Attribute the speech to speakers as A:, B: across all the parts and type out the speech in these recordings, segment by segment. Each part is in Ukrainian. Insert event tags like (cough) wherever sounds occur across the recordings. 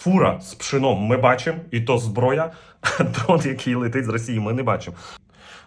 A: Фура з пшеном ми бачимо, і то зброя. (laughs) Дрон, який летить з Росії, ми не бачимо.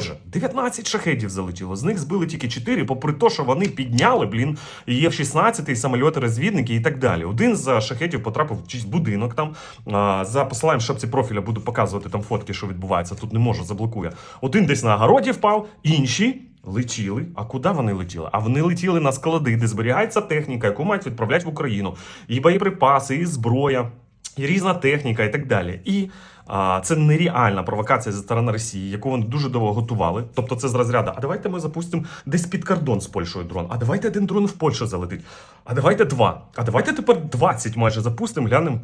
A: Отже, 19 шахедів залетіло. З них збили тільки 4, попри те, що вони підняли, блін, і F-16, і самольоти розвідники і так далі. Один з шахедів потрапив в чийсь будинок там. За посиланням шапці профіля буду показувати там фотки, що відбувається. Тут не можу, заблокує. Один десь на огороді впав, інші. Летіли. А куди вони летіли? А вони летіли на склади, де зберігається техніка, яку мають відправляти в Україну. І боєприпаси, і зброя, і різна техніка, і так далі. І а, це нереальна провокація зі сторони Росії, яку вони дуже довго готували. Тобто, це з розряду. А давайте ми запустимо десь під кордон з Польщею дрон. А давайте один дрон в Польщу залетить. А давайте два. А давайте тепер 20 майже запустимо, глянемо.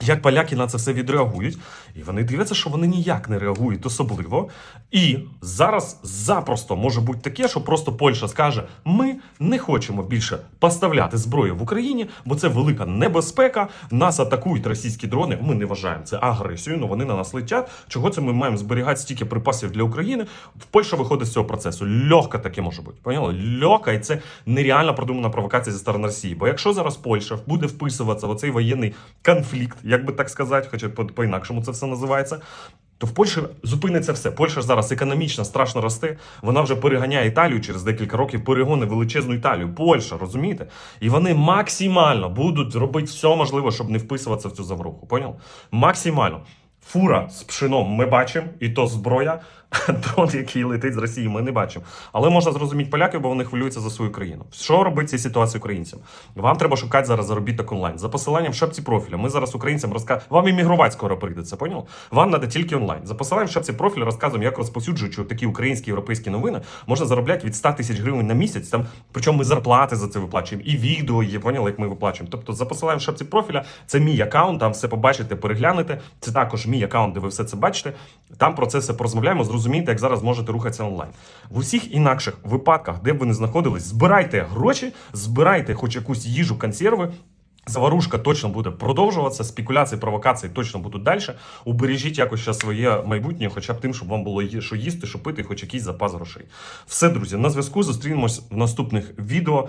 A: Як поляки на це все відреагують, і вони дивляться, що вони ніяк не реагують особливо. І зараз запросто може бути таке, що просто Польща скаже: ми не хочемо більше поставляти зброю в Україні, бо це велика небезпека. Нас атакують російські дрони. Ми не вважаємо це агресією, але вони на нас летять. Чого це ми маємо зберігати стільки припасів для України? В Польща виходить з цього процесу. Легко таке може бути. Поняли? Легко, і це нереально продумана провокація зі сторони Росії. Бо якщо зараз Польща буде вписуватися в оцей воєнний конфлікт, як би так сказати, хоча по- по-інакшому це все називається. То в Польщі зупиниться все. Польща зараз економічно страшно росте. Вона вже переганяє Італію через декілька років, перегони величезну Італію. Польща, розумієте? І вони максимально будуть робити все можливе, щоб не вписуватися в цю завруху. Поняв? Максимально. Фура з пшеном ми бачимо, і то зброя. (laughs) Дрон, який летить з Росії, ми не бачимо. Але можна зрозуміти поляків, бо вони хвилюються за свою країну. Що робити в цій ситуації українцям? Вам треба шукати зараз заробіток онлайн. За посиланням в шапці профіля. Ми зараз українцям розказуємо. Вам іммігрувати скоро прийдеться, поняв? Вам треба тільки онлайн. За посиланням в шапці профіля розказуємо, як розповсюджуючи такі українські європейські новини, можна заробляти від 100 тисяч гривень на місяць. Там причому ми зарплати за це виплачуємо, і відео є, поняли, як ми виплачуємо. Тобто за посиланням в шапці профіля це мій аккаунт, там все побачите, переглянете. Це також мій аккаунт, де ви все це бачите. Там про це все порозмовляємо, зрозумієте, як зараз можете рухатися онлайн. В усіх інакших випадках, де б ви не знаходились, збирайте гроші, збирайте хоч якусь їжу, консерви. Заварушка точно буде продовжуватися, спекуляції, провокації точно будуть далі. Убережіть якось ще своє майбутнє, хоча б тим, щоб вам було що їсти, що пити, хоч якийсь запас грошей. Все, друзі, на зв'язку зустрінемось в наступних відео.